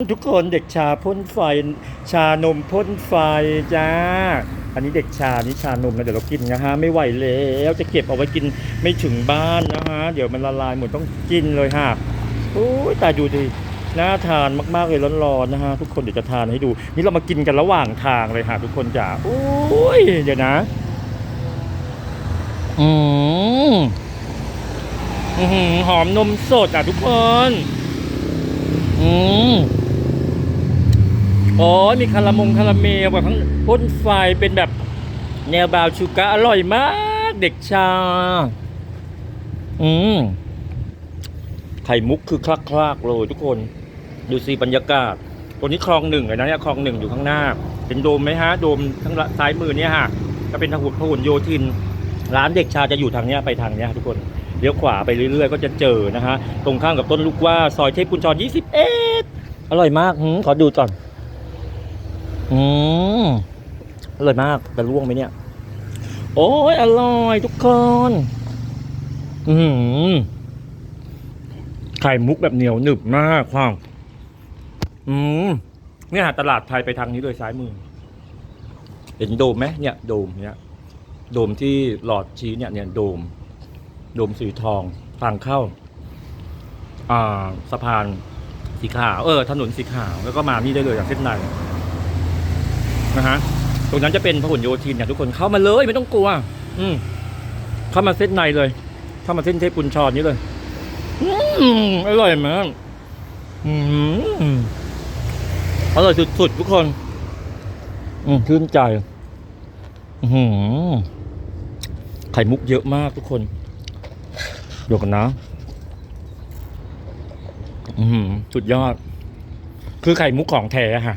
ทุกคนเด็กชาพ่นไฟ ชานมพ่นไฟจ้า อันนี้เด็กชานี่ชานมนะเดี๋ยวเรากินนะฮะไม่ไหวแล้วจะเก็บเอาไว้กินไม่ถึงบ้านนะฮะเดี๋ยวมันละลายหมดต้องกินเลยฮะโอ้ยแต่ดูดิน่าทานมากๆเลยร้อนๆนะฮะทุกคนเดี๋ยวจะทานให้ดู นี่เรามากินกันระหว่างทางเลยฮะทุกคนจ้าโอ้ยเดี๋ยวนะอืมอื้อหือหอมนมสดอะทุกคนอืม โอ้ยมีคารามงคาราเมลแบบทั้งพ่นไฟเป็นแบบแนวบาวชูกาอร่อยมาก เด็กชา อืม ไข่มุกคือคลักคลากๆเลยทุกคน ดูสิบรรยากาศ ตัวนี้คลองหนึ่งเลยนะเนี่ยคลองหนึ่งอยู่ข้างหน้า เป็นโดมไหมฮะ โดมทั้งซ้ายมือเนี่ยฮะก็เป็นทางหุนพหลโยธิน ร้านเด็กชาจะอยู่ทางเนี้ยไปทางเนี้ยทุกคนเลี้ยวขวาไปเรื่อยๆ ก็จะเจอนะฮะ ตรงข้ามกับต้นลูกว่า ซอยเทพกุญชร 21 อร่อยมากขอดูก่อน อืมอร่อยมากแต่ร่วงไหมเนี่ย โอ้ยอร่อยทุกคนอืมไข่มุกแบบเหนียวหนึบมากความอืมเนี่ยตลาดไทยไปทางนี้เลยซ้ายมือ เห็นโดมไหมเนี่ยโดมเนี่ยโดมที่หลอดชี้เนี่ยเนี่ยโดม โดมสีทองทางเข้า อ่าสะพานสีขาวเออถนนสีขาวแล้วก็มานี่ได้เลยจากเส้นใน นะฮะตรงนั้นจะเป็นพหลโยธินเนี่ยทุกคนเข้ามาเลยไม่ต้องกลัว อืมเข้ามาเส้นในเลย เข้ามาเส้นเทพกุญชรนี้เลย อืมอร่อยมากอืมอร่อยสุดๆทุกคน อืมชื่นใจอือหือไข่มุกเยอะมากทุกคนเดี๋ยวกันนะ อือหือสุดยอด คือไข่มุกของแท้ค่ะ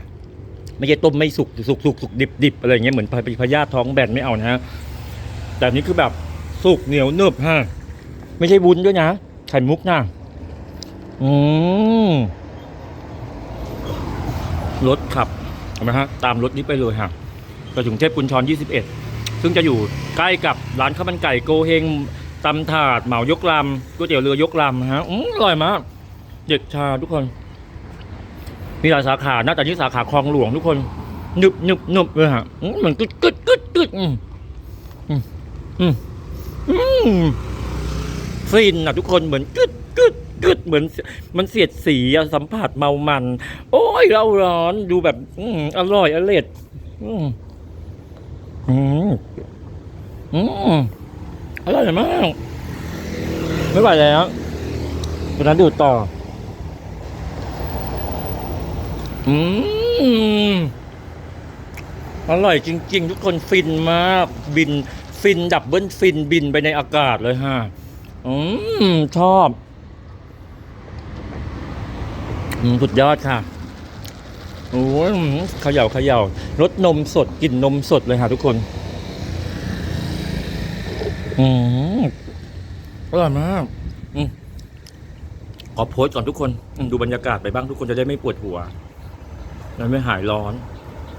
ไม่ใช่ต้มไม่สุกสุกสุกสุกดิบดิบอะไรเงี้ยเหมือนพพยาท้องแบนไม่เอานะฮะแต่นี้คือแบบสุกเหนียวเนึบฮะไม่ใช่วุ้นด้วยนะไข่มุกนะอืมรถขับเห็นไหมฮะตามรถนี้ไปเลยฮะไปถึงเทพกุญชร 21 ซึ่งจะอยู่ใกล้กับร้านข้าวมันไก่โกเฮงตำถาดเหมายกลำก๋วยเตี๋ยวเรือยกลำฮะอืมอร่อยมากเด็กชาทุกคน มีหลายสาขานะแต่นี่สาขาคลองหลวงทุกคนหนึบหนึบหนึบเลยฮะเหมือนกึดกึดกึดกึดอืมอืมอืมฟินอะทุกคนเหมือนกึดกึดกึดเหมือนมันเสียดสีสัมผัสเมามัน โอ้ยเราร้อนดูแบบอืมอร่อยอร่อยอืมอืมอืมอร่อยมาก ไม่ไหวแล้ววันนั้นดูต่อ อืมอร่อยจริง ๆ ทุกคนฟินมาก บินฟินดับเบิลฟินบินไปในอากาศเลยฮะ อืม ชอบอืมสุดยอดค่ะโอ้ยเขย่าเขย่ารสนมสดกลิ่นนมสดเลยค่ะทุกคน อืมอร่อยมากอืมขอโพสต์ก่อนทุกคน ดูบรรยากาศไปบ้างทุกคนจะได้ไม่ปวดหัว มันไม่หายร้อน